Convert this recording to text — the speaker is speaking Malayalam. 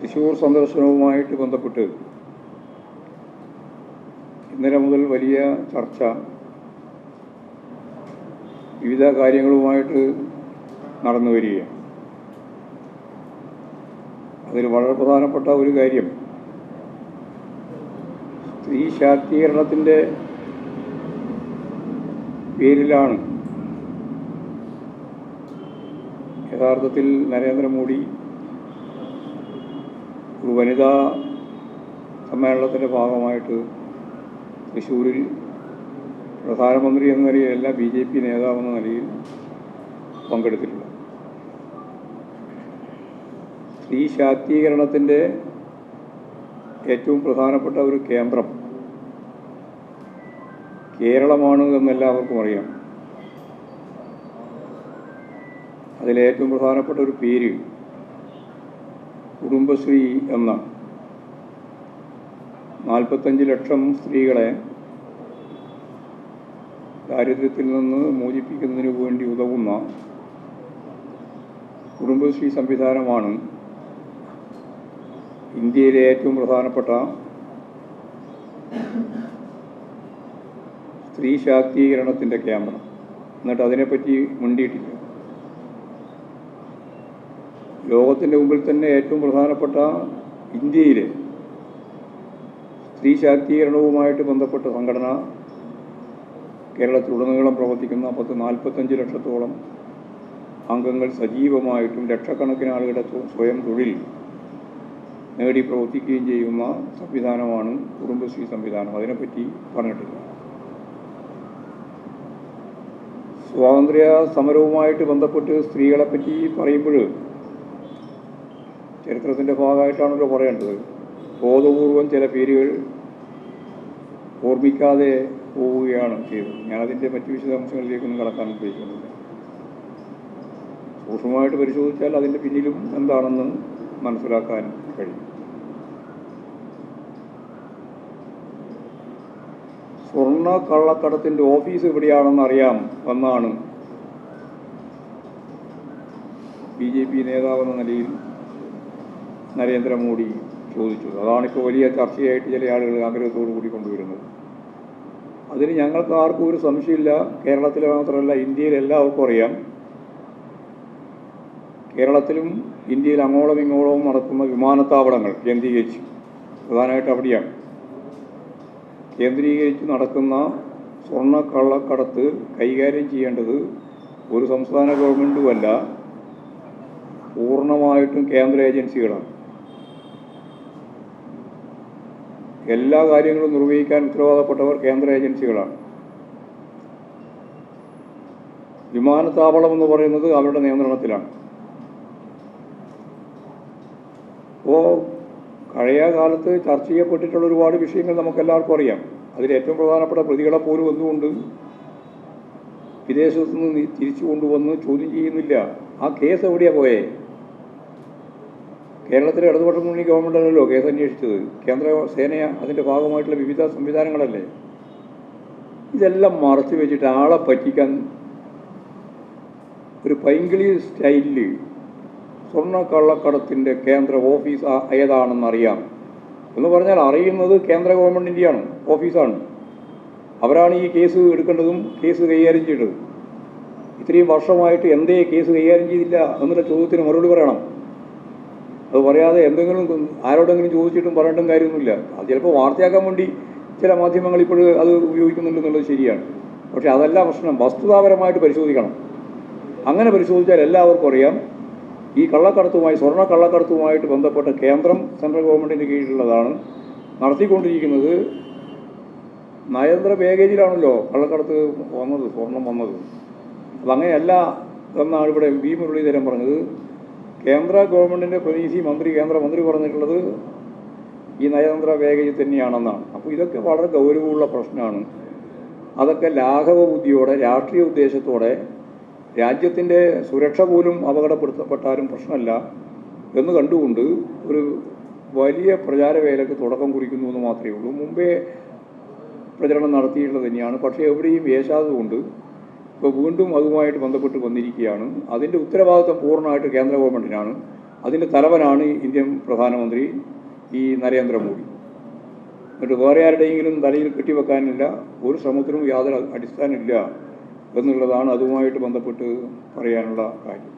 തൃശ്ശൂർ സന്ദർശനവുമായിട്ട് ബന്ധപ്പെട്ട് ഇന്നലെ മുതൽ വലിയ ചർച്ച വിവിധ കാര്യങ്ങളുമായിട്ട് നടന്നു വരികയാണ്. അതിൽ വളരെ പ്രധാനപ്പെട്ട ഒരു കാര്യം സ്ത്രീ ശാക്തീകരണത്തിന്റെ പേരിലാണ് യഥാർത്ഥത്തിൽ നരേന്ദ്രമോദി വനിതാ സമ്മേളനത്തിന്റെ ഭാഗമായിട്ട് തൃശ്ശൂരിൽ പ്രധാനമന്ത്രി എന്ന നിലയിലല്ല ബി ജെ പി നേതാവെന്ന നിലയിൽ പങ്കെടുത്തിട്ടുണ്ട് സ്ത്രീ ശാക്തീകരണത്തിന്റെ ഏറ്റവും പ്രധാനപ്പെട്ട ഒരു കേന്ദ്രം കേരളമാണ് എന്നെല്ലാവർക്കും അറിയാം. അതിലേറ്റവും പ്രധാനപ്പെട്ട ഒരു പേര് കുടുംബശ്രീ എന്ന നാൽപ്പത്തഞ്ച് ലക്ഷം സ്ത്രീകളെ ദാരിദ്ര്യത്തിൽ നിന്ന് മോചിപ്പിക്കുന്നതിന് വേണ്ടി ഉതകുന്ന കുടുംബശ്രീ സംവിധാനമാണ് ഇന്ത്യയിലെ ഏറ്റവും പ്രധാനപ്പെട്ട സ്ത്രീ ശാക്തീകരണത്തിന്റെ ക്യാമറ. എന്നിട്ട് അതിനെപ്പറ്റി മുണ്ടിയിട്ടില്ല. ലോകത്തിന്റെ മുമ്പിൽ തന്നെ ഏറ്റവും പ്രധാനപ്പെട്ട ഇന്ത്യയിലെ സ്ത്രീ ശാക്തീകരണവുമായിട്ട് ബന്ധപ്പെട്ട സംഘടന കേരളത്തിലുടനീളം പ്രവർത്തിക്കുന്ന പത്ത് നാൽപ്പത്തഞ്ച് ലക്ഷത്തോളം അംഗങ്ങൾ സജീവമായിട്ടും ലക്ഷക്കണക്കിന് ആളുകളുടെ സ്വയം തൊഴിൽ നേടി പ്രവർത്തിക്കുകയും ചെയ്യുന്ന സംവിധാനമാണ് കുടുംബശ്രീ സംവിധാനം. അതിനെപ്പറ്റി പറഞ്ഞിട്ടില്ല. സ്വാതന്ത്ര്യ സമരവുമായിട്ട് ബന്ധപ്പെട്ട് സ്ത്രീകളെപ്പറ്റി പറയുമ്പോൾ ചരിത്രത്തിന്റെ ഭാഗമായിട്ടാണല്ലോ പറയേണ്ടത്. ബോധപൂർവം ചില പേരുകൾ ഓർമ്മിക്കാതെ പോവുകയാണ് ചെയ്തത്. ഞാനതിന്റെ മറ്റു വിശദാംശങ്ങളിലേക്കൊന്നും കടക്കാൻ ഉദ്ദേശിക്കുന്നില്ല. സൂക്ഷ്മമായിട്ട് പരിശോധിച്ചാൽ അതിന്റെ പിന്നിലും എന്താണെന്ന് മനസ്സിലാക്കാൻ കഴിയും. സ്വർണ കള്ളക്കടത്തിന്റെ ഓഫീസ് എവിടെയാണെന്ന് അറിയാം എന്നാണ് ബി ജെ പി നേതാവെന്ന നിലയിൽ നരേന്ദ്രമോദി അതാണ് അതാണിപ്പോൾ വലിയ ചർച്ചയായിട്ട് ചില ആളുകൾ ആഗ്രഹത്തോടു കൂടി കൊണ്ടുവരുന്നത്. അതിന് ഞങ്ങൾക്ക് ആർക്കും ഒരു സംശയമില്ല. കേരളത്തിൽ മാത്രമല്ല ഇന്ത്യയിൽ എല്ലാവർക്കും അറിയാം. കേരളത്തിലും ഇന്ത്യയിൽ അങ്ങോളം ഇങ്ങോളവും നടക്കുന്ന വിമാനത്താവളങ്ങൾ കേന്ദ്രീകരിച്ച് പ്രധാനമായിട്ട് അവിടെയാണ്. കേന്ദ്രീകരിച്ച് നടക്കുന്ന സ്വർണ കള്ളക്കടത്ത് കൈകാര്യം ചെയ്യേണ്ടത് ഒരു സംസ്ഥാന ഗവൺമെന്റുമല്ല പൂർണമായിട്ടും കേന്ദ്ര ഏജൻസികളാണ്. എല്ലാ കാര്യങ്ങളും നിർവഹിക്കാൻ ഉത്തരവാദപ്പെട്ടവർ കേന്ദ്ര ഏജൻസികളാണ്. വിമാനത്താവളം എന്ന് പറയുന്നത് അവരുടെ നിയന്ത്രണത്തിലാണ്. അപ്പോൾ പഴയ കാലത്ത് ചർച്ച ചെയ്യപ്പെട്ടിട്ടുള്ള ഒരുപാട് വിഷയങ്ങൾ നമുക്കെല്ലാവർക്കും അറിയാം. അതിൽ ഏറ്റവും പ്രധാനപ്പെട്ട പ്രതികളെ പോലും എന്തുകൊണ്ട് വിദേശത്തു നിന്ന് തിരിച്ചു കൊണ്ടുവന്ന് ചോദ്യം ചെയ്യുന്നില്ല. ആ കേസ് എവിടെയാ പോയേ? കേരളത്തിലെ ഇടതുപക്ഷ മുന്നണി ഗവൺമെന്റ് അല്ലല്ലോ കേസ് അന്വേഷിച്ചത് കേന്ദ്ര സേന അതിന്റെ ഭാഗമായിട്ടുള്ള വിവിധ സംവിധാനങ്ങളല്ലേ? ഇതെല്ലാം മറച്ചു വെച്ചിട്ട് ആളെ പറ്റിക്കാൻ ഒരു പൈങ്കിളി സ്റ്റൈലിൽ സ്വർണ കള്ളക്കടത്തിന്റെ കേന്ദ്ര ഓഫീസ് ഏതാണെന്നറിയാം എന്ന് പറഞ്ഞാൽ അറിയുന്നത് കേന്ദ്ര ഗവൺമെന്റിന്റെയാണ് ഓഫീസാണ്. അവരാണ് ഈ കേസ് എടുക്കേണ്ടതും കേസ് കൈകാര്യം ചെയ്തത് ഇത്രയും വർഷമായിട്ട് എന്തേ കേസ് കൈകാര്യം ചെയ്തില്ല എന്നുള്ള ചോദ്യത്തിന് മറുപടി പറയണം. അത് പറയാതെ എന്തെങ്കിലും ആരോടെങ്കിലും ചോദിച്ചിട്ടും പറഞ്ഞിട്ടും കാര്യമൊന്നുമില്ല. അത് ചിലപ്പോൾ വാർത്തയാക്കാൻ വേണ്ടി ചില മാധ്യമങ്ങൾ ഇപ്പോൾ അത് ഉപയോഗിക്കുന്നുണ്ടെന്നുള്ളത് ശരിയാണ്. പക്ഷേ അതല്ല പ്രശ്നം. വസ്തുതാപരമായിട്ട് പരിശോധിക്കണം. അങ്ങനെ പരിശോധിച്ചാൽ എല്ലാവർക്കും അറിയാം ഈ കള്ളക്കടത്തുമായി സ്വർണ കള്ളക്കടത്തുമായിട്ട് ബന്ധപ്പെട്ട കേന്ദ്രം സെൻട്രൽ ഗവൺമെന്റിന്റെ കീഴിലുള്ളതാണ്. നടത്തിക്കൊണ്ടിരിക്കുന്നത് നയതന്ത്ര പാക്കേജിലാണല്ലോ കള്ളക്കടത്ത് വന്നത് സ്വർണം വന്നത്. അതങ്ങനെയല്ല എന്നാണ് ഇവിടെ വി മുരളീധരൻ പറഞ്ഞത്. കേന്ദ്ര ഗവൺമെന്റിന്റെ പ്രതിനിധി മന്ത്രി കേന്ദ്രമന്ത്രി പറഞ്ഞിട്ടുള്ളത് ഈ നയതന്ത്ര വേഗയിൽ തന്നെയാണെന്നാണ്. അപ്പോൾ ഇതൊക്കെ വളരെ ഗൗരവമുള്ള പ്രശ്നമാണ്. അതൊക്കെ ലാഘവ ബുദ്ധിയോടെ രാഷ്ട്രീയ ഉദ്ദേശത്തോടെ രാജ്യത്തിന്റെ സുരക്ഷ പോലും അപകടപ്പെടുത്തപ്പെട്ടാലും പ്രശ്നമല്ല എന്ന് കണ്ടുകൊണ്ട് ഒരു വലിയ പ്രചാരവേലക്ക് തുടക്കം കുറിക്കുന്നു എന്ന് മാത്രമേ ഉള്ളൂ. മുമ്പേ പ്രചരണം നടത്തിയിട്ടുള്ളത് തന്നെയാണ്. പക്ഷേ എവിടെയും വേശാത്തതുകൊണ്ട് ഇപ്പോൾ വീണ്ടും അതുമായിട്ട് ബന്ധപ്പെട്ട് വന്നിരിക്കുകയാണ്. അതിന്റെ ഉത്തരവാദിത്വം പൂർണമായിട്ട് കേന്ദ്ര ഗവൺമെന്റിനാണ് അതിന്റെ തലവനാണ് ഇന്ത്യൻ പ്രധാനമന്ത്രി ഈ നരേന്ദ്രമോദി. എന്നിട്ട് വേറെ ആരുടെയെങ്കിലും തലയിൽ കെട്ടിവെക്കാനില്ല ഒരു ശ്രമത്തിനും യാതൊരു അടിസ്ഥാനമില്ല എന്നുള്ളതാണ് അതുമായിട്ട് ബന്ധപ്പെട്ട് പറയാനുള്ള കാര്യം.